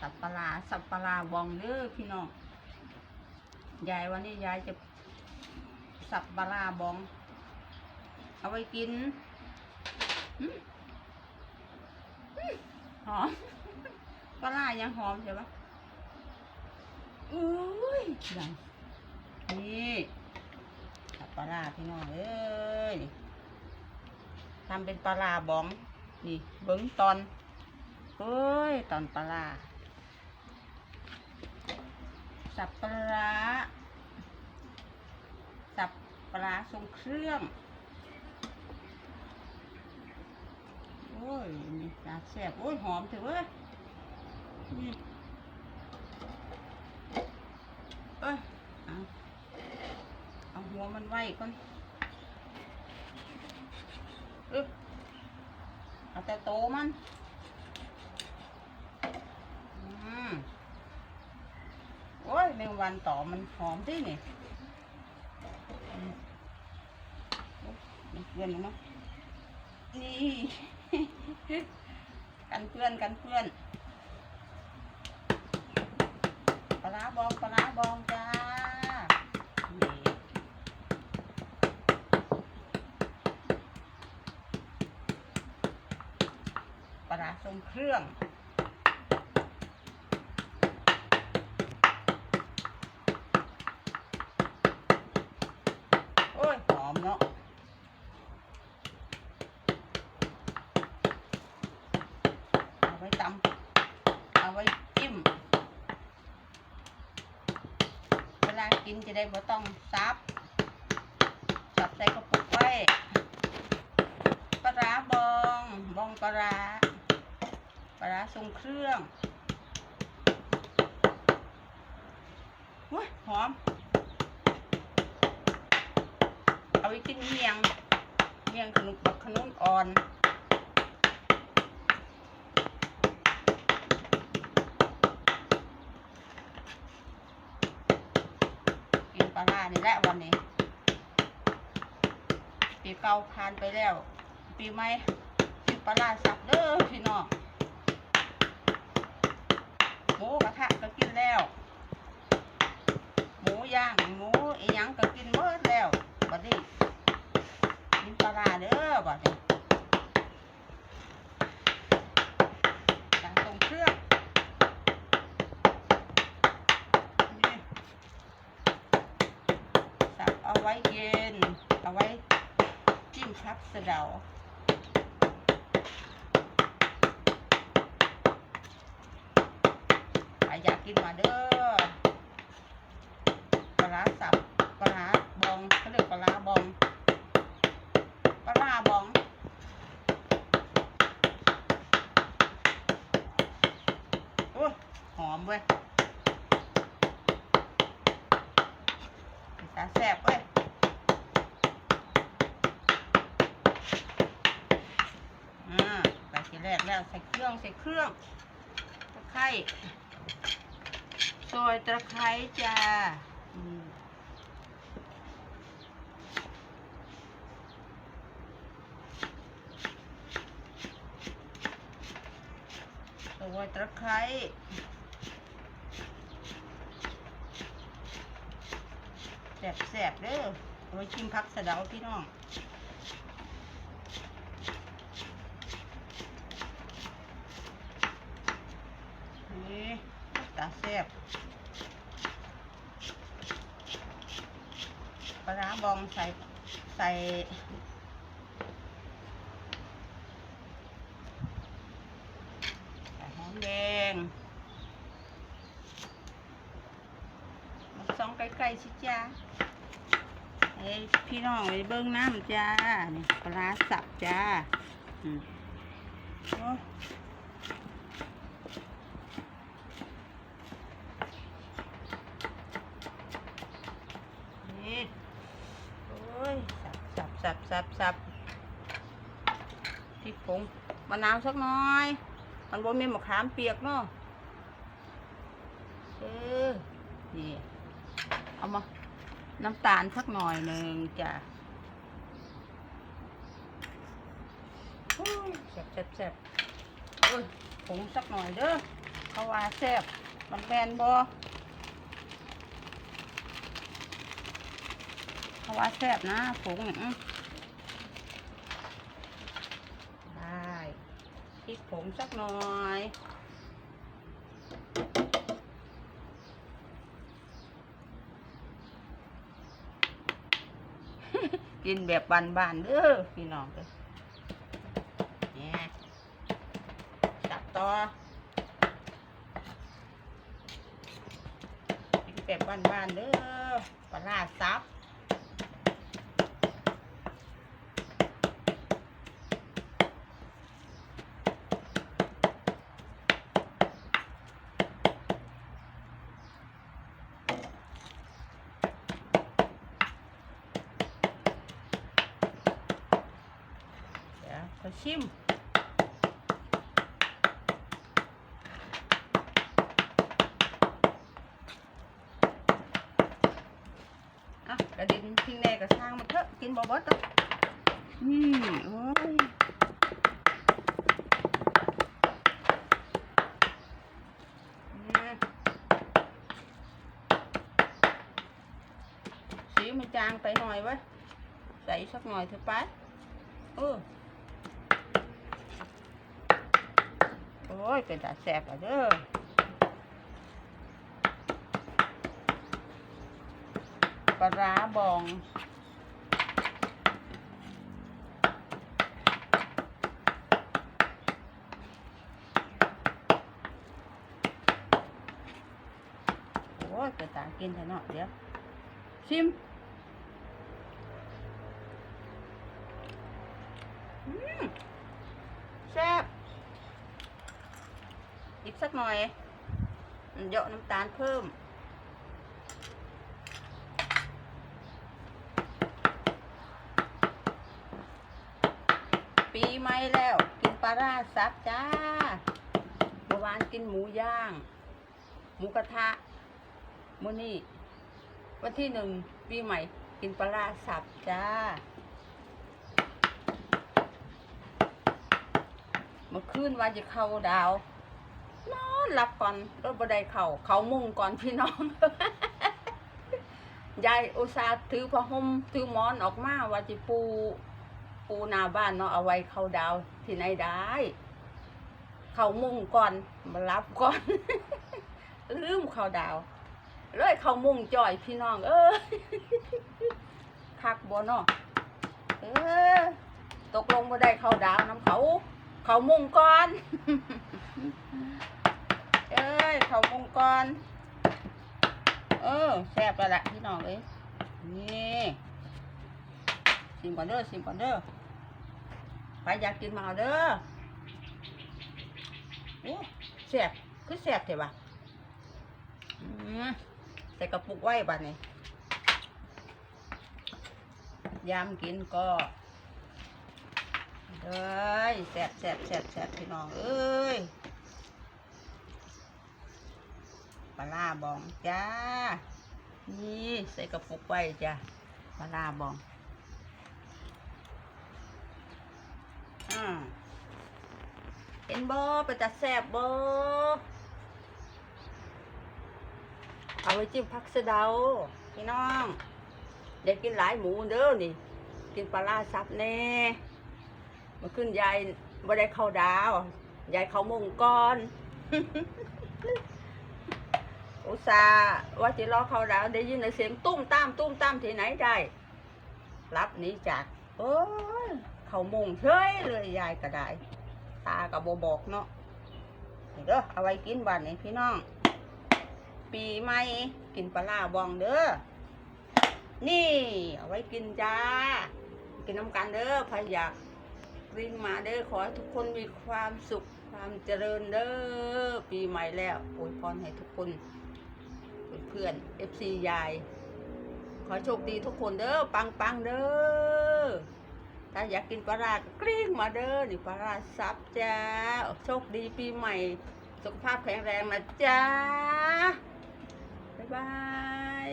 สับปลาร้าสับปลาร้าบองเด้อพี่น้องยายวันนี้ยายจะสับปลาร้าบอง เอาไว้กินอืมอืมหอมปลาร้ายังหอมใช่ปะอุ้ยดังนี่สับปลาร้าพี่น้องเอ้ยทำเป็นปลาร้าบอง นี่เบิ้งตอนเอ้ย ตอนปลาร้า สับปลาร้าสับปลาร้าทรงเครื่อง โอ้ยนี่ตาแซ่บโอ้ย หอมเถอะเว้ยนี่เอ้ยเอาเอาหัวมันไว้ก่อนเอ้ยเอาแต่โตมัน อืม โอ้ยแมงวันต่อมันหอมที่นี่อืมโอ้ยมันเพื่อนมั้งนี่กันเพื่อนกันเพื่อนปลาบองปลาบองจ้าปลาร้าทรงเครื่อง โอ้ย หอมเนาะ เอาไว้ตำเอาไว้จิ้ม เวลากิน จะได้บ่ต้องซับสับใส่กระปุกไว้ปลาบองบองปลาปลาทรงเครื่องว้ยหอม เอาไว้กินเมียง เมียงขนุนบักขนุนอ่อน กิานี่แหละวันนี้ ปีเก่าผ่านไปแล้ว ปีใหม่กินปลาสับเด้อพี่น้องหมูกระทะก็กินแล้ว หมูย่างหมูอีหยังก็กินหมดแล้วบัดนี้กินปลาร้าเด้อบัดนี้จังตรงเครื่องนี่สับเอา ไว้เย็น เอาไว้จิ้มพักสะเดาใครอยากกินมาเด้อ ปลาร้าสับปลาร้าบองเขาเรียกปลาร้าบองปลาร้าบองโอ้ยหอมเว้ยตาแซ่บเว้ยอ่าใส่ที แล้วใส่เครื่องใส่เครื่องตะไคร้ซอยตะไคร้จ้าอืมโรยตะไคร้แสบแสบๆเด้อเอาไว้ชิมพักสะเดาพี่น้อง นี่ ตาแสบปลาร้าบองใส่ใส่หอมแดงมาส่องใกล้ๆสิจ้าเอ้ยพี่น้องไปเบิ้งน้ำจ้านี่ปลาร้าสับจ้า อืมโอ้นี่โอ้ย สับสับสับสับพริกผงมะนาวสักหน่อย มันบ่มีมะขามเปียกเนาะเออนี่เอามา น้ำตาลสักหน่อยหนึ่งจ้ะแซ่บแซ่บแซ่บโอ้ยผงสักหน่อยเด้อขเขาว่าแซ่บมันแมนบ่เขาว่าแซ่บนะผงอื้อได้พริกผง สักหน่อยกินแบบบานๆเด้อพี่น้องเด้อเนี่ยจับต่อกินแบบบานๆเด้อปลาซับ เดี๋ยวขอชิมอะกระดิ่งทิ้งแน่กระช่างมันเถอะกินบ่เบิดต้องอืมโอ้ยสีมันจางไปหน่อยไว้ยใส่สักหน่อยเถอะไปเออโอ้ ยเป็นตาแสบอะเด้อปลาร้าบองโอ้ยเปิดตากินเถอะเนาะเดี๋ยวชิมอืมแซ่บอีก สักหน่อยเยอะน้ำตาลเพิ่ม ปีใหม่แล้ว กินปลาร่าซับจ้าเมื่อวานกินหมูย่าง หมูกระทะมื้อนี้วันที่หนึ่งปีใหม่ กินปลาร่าสับจ้าเมื่อคืนว่าจะเข้าดาว หลับก่อนรถบัไดเข่าเขามุ่งก่อนพี่น้อง ยายอุตส่าห์ถือผ้าห่มถือหมอนออกมาว่าจะปูปูนาบ้านเนาะเอาไว้เข้าดาวที่ไหนได้ เขามุ่งก่อนมารับก่อน ลืมเข้าดาว เลยเขามุ่งจ่อยพี่น้อง เออคักบ่เนาะเออ ตกลงบ่ได้เข้าดาวน้ำเขา เขามุ่งก่อน เข้ามุ่งก่อนเออแซ่บแล้วล่ะพี่น้องเอ้ยนี่ชิมก่อนเด้อชิมก่อนเด้อใครอยากกินมาเอาเด้อโอ้แซ่บคือแซ่บเถอะวะใส่กระปุกไว้บัดนี้ยามกินก็เอ้ยแซ่บแซ่บแซ่บแซ่บพี่น้องเอ้ย ปลาร้าบองจ้า นี่ใส่กระปุกไว้จ้ะปลาร้าบองอ่าเห็นบ่ไปจัดแซ่บบ่เอาไว้จิ้มผักเสดาพี่น้องเด็กกินหลายหมูเด้อนี่ กินปลาร้าซับแน่มาขึ้นยายบ่ได้เข้าดาวยายเขามุงก่อน อุตส่าห์ว่าจะรอเขาดาวได้ยินเสียงตุ้มตามตุ้มตามที่ไหนได้ รับนี้จากโอ้ยเขามุงเฉยเลยยายก็ได้ ตากับโบบอกเนาะเด้อเอาไว้กินบ้านนี้พี่น้อง ปีใหม่กินปลาบองเด้อ นี่ เอาไว้กินจ้า กินน้ำกันเด้อใครอยากริงมาเด้อขอให้ทุกคนมีความสุข ความเจริญเด้อปีใหม่แล้วอวยพรให้ทุกคนเพื่อนเอฟซียาย ขอโชคดีทุกคนเด้อปังปังเด้อถ้าอยากกินปลาร้าก็กลิ้งมาเด้อนี่ปลาร้าซับจ้าโชคดีปีใหม่ สุขภาพแข็งแรงนะจ้าบ๊ายบาย